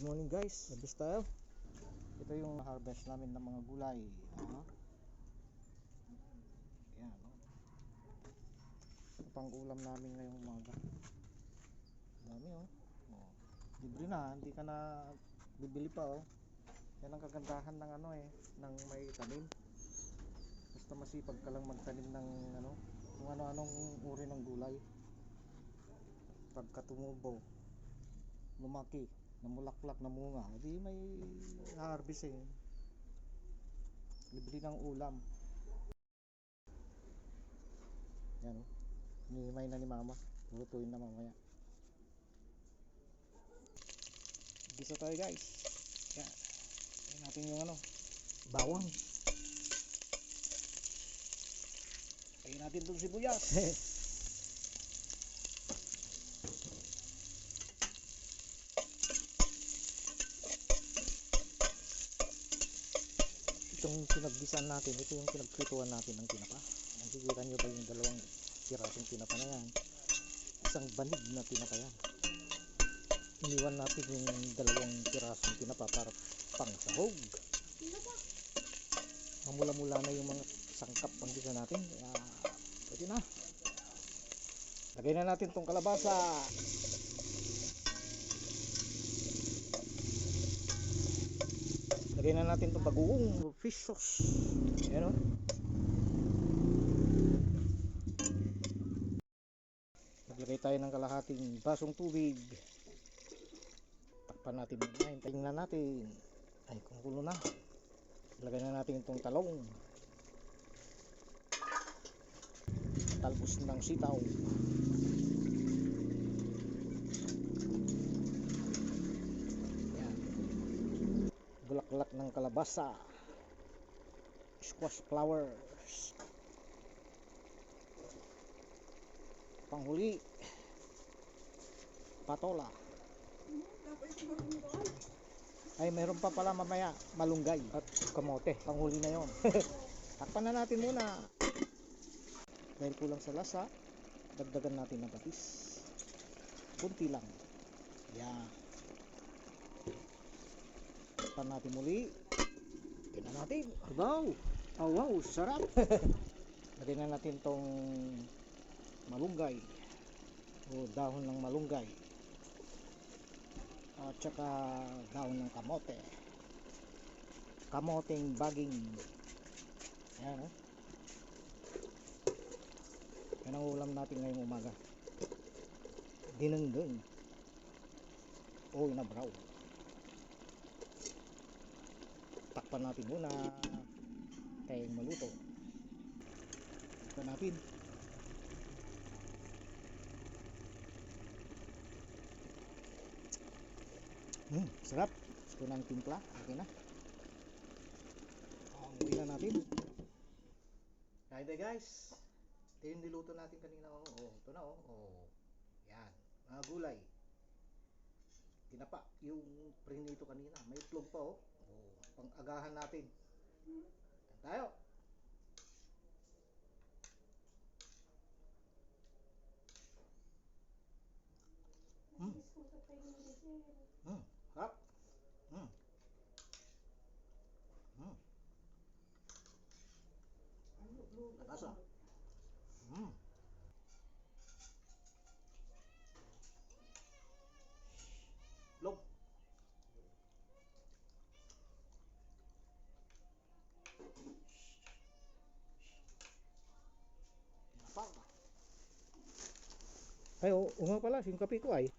Good morning guys, labis tayo. Ito yung harvest namin ng mga gulay. Ano? Yan, no? Ito pang ulam namin ngayong umaga. Dami oh. oh. Libre na, hindi ka na bibili pa oh. Yan ang kagandahan ng ano eh, ng may tanim. Basta masipag ka lang magtanim ng ano, kung ano-anong uri ng gulay. Pagka tumubo, lumaki, namulaklak na munga, di may harvest eh. Libre ng ulam. Yan oh. Hinihimay na ni mama. Lutuin na mamaya. Gisa tayo guys. Yan. Yan natin yung ano. Bawang. Lagyan natin itong sibuyas. itong pinagbisan natin, ito yung pinagprituan natin ng tinapa. Nakikita nyo ba yung dalawang pirasong tinapa na yan? Isang banig na tinapa yan. Iniwan natin yung dalawang pirasong tinapa para pang sahog. Mamula-mula na yung mga sangkap pang bisa natin. Kaya pwede na. Lagay na natin tong kalabasa. Lagay na natin itong bagoong fish sauce. Ayan o. Maglagay tayo ng kalahating basong tubig. Takpan natin muna. Hintayin na natin. Ay, kumukulo na. Lagay na natin itong talong. Talbos ng sitaw. Ayan bulaklak ng kalabasa. Squash flowers. Panghuli. Patola. Ay meron pa pala mamaya. Malunggay at kamote. Panghuli na yon takpan na natin muna. Dahil kulang sa lasa dagdagan natin ng patis. Kunti lang. Yan Takpan natin muli. Tingnan natin. Wow! Oh, wow! Sarap! Lagyan na natin tong malunggay. O dahon ng malunggay. At saka dahon ng kamote. Kamoteng baging. Ayan oh. Yan ang ulam natin ngayong umaga. Dinengdeng. O na takpan natin muna kaya maluto. Takpan hmm, sarap. Gusto ng timpla. Okay na. Ang uwi na natin. Kaya tayo guys. Ito yung niluto natin kanina oh, oh ito na oh, oh. yan. Mga gulay. Tinapa yung prinito kanina. May itlog pa oh, oh pang-agahan natin tayo mm. Mm. Harap. Mm. Mm. Lasa. Mm. Ay, oo oo nga pala, yung kape ko ay.